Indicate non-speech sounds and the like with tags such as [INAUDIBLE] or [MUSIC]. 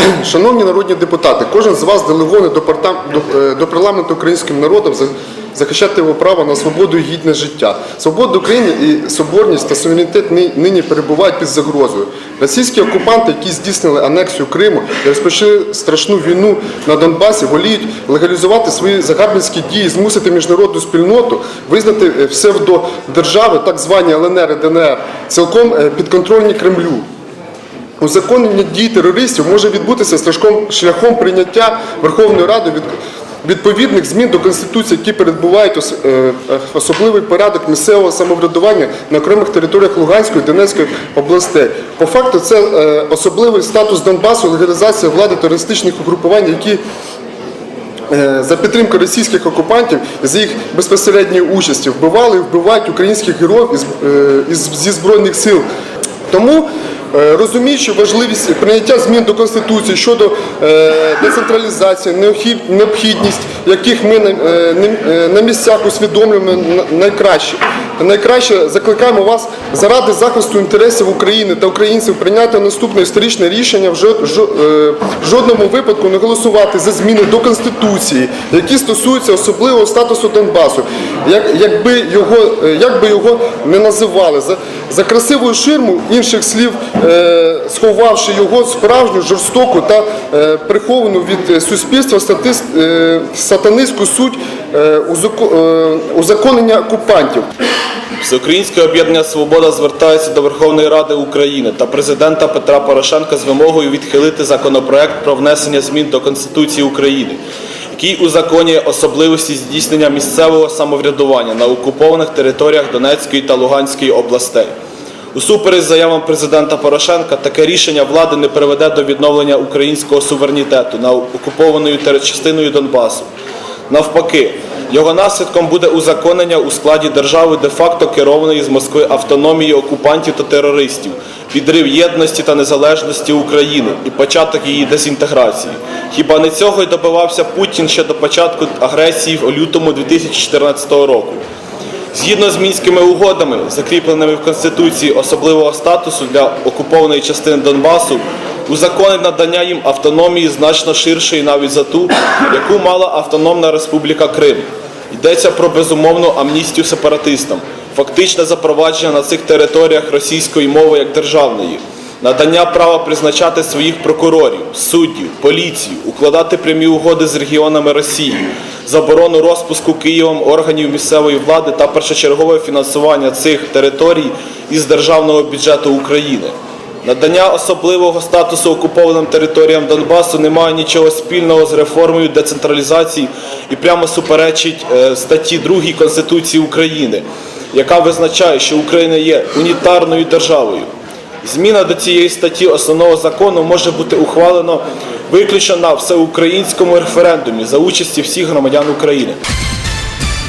[CLEARS THROAT] Шановні народні депутати, кожен з вас делегований до, до, е, до парламенту українським народом захищати його право на свободу і гідне життя. Свобода України і соборність та суверенітет нині перебувають під загрозою. Російські окупанти, які здійснили анексію Криму і розпочали страшну війну на Донбасі, воліють легалізувати свої загарбницькі дії, змусити міжнародну спільноту визнати е, псевдодержави, так звані ЛНР і ДНР, цілком е, підконтрольні Кремлю. Узаконення дій терористів може відбутися шляхом, шляхом прийняття Верховною Радою від, відповідних змін до Конституції, які передбувають е, е, особливий порядок місцевого самоврядування на окремих територіях Луганської і Донецької областей. По факту, це е, особливий статус Донбасу, легалізація влади терористичних угрупувань, які за підтримки російських окупантів за їх безпосередньої участі вбивали і вбивають українських героїв із, із, зі збройних сил. Тому розуміючи важливість прийняття змін до Конституції щодо е, децентралізації, необхідність яких ми на, е, е, місцях усвідомлюємо на- найкраще. Найкраще закликаємо вас заради захисту інтересів України та українців прийняти наступне історичне рішення в жо- жо- в жодному випадку не голосувати за зміни до Конституції, які стосуються особливого статусу Донбасу, як, якби, його, е, як би його не називали. За, за красивою ширму інших слів, сховавши його справжню, жорстоку та приховану від е, суспільства е, сатанистську суть е, узаконення окупантів. Всеукраїнське об'єднання Свобода звертається до Верховної Ради України та президента Петра Порошенка з вимогою відхилити законопроект про внесення змін до Конституції України, який узаконює особливості здійснення місцевого самоврядування на окупованих територіях Донецької та Луганської областей. Усупереч заявам президента Порошенка, таке рішення влади не приведе до відновлення українського суверенітету над окупованою частиною Донбасу. Навпаки, його наслідком буде узаконення у складі держави де-факто керованої з Москви автономії окупантів та терористів, підрив єдності та незалежності України і початок її дезінтеграції. Хіба не цього й добивався Путін ще до початку агресії в лютому 2014 року? Згідно з мінськими угодами, закріпленими в Конституції особливого статусу для окупованої частини Донбасу, узаконить надання їм автономії значно ширшої навіть за ту, яку мала Автономна Республіка Крим. Йдеться про безумовну амністію сепаратистам, фактичне запровадження на цих територіях російської мови як державної, надання права призначати своїх прокурорів, суддів, поліцію, укладати прямі угоди з регіонами Росії, заборону розпуску Києвом органів місцевої влади та першочергове фінансування цих територій із державного бюджету України. Надання особливого статусу окупованим територіям Донбасу не має нічого спільного з реформою децентралізації і прямо суперечить е, статті 2 Конституції України, яка визначає, що Україна є унітарною державою. Зміна до цієї статті основного закону може бути ухвалено виключно на всеукраїнському референдумі за участі всіх громадян України.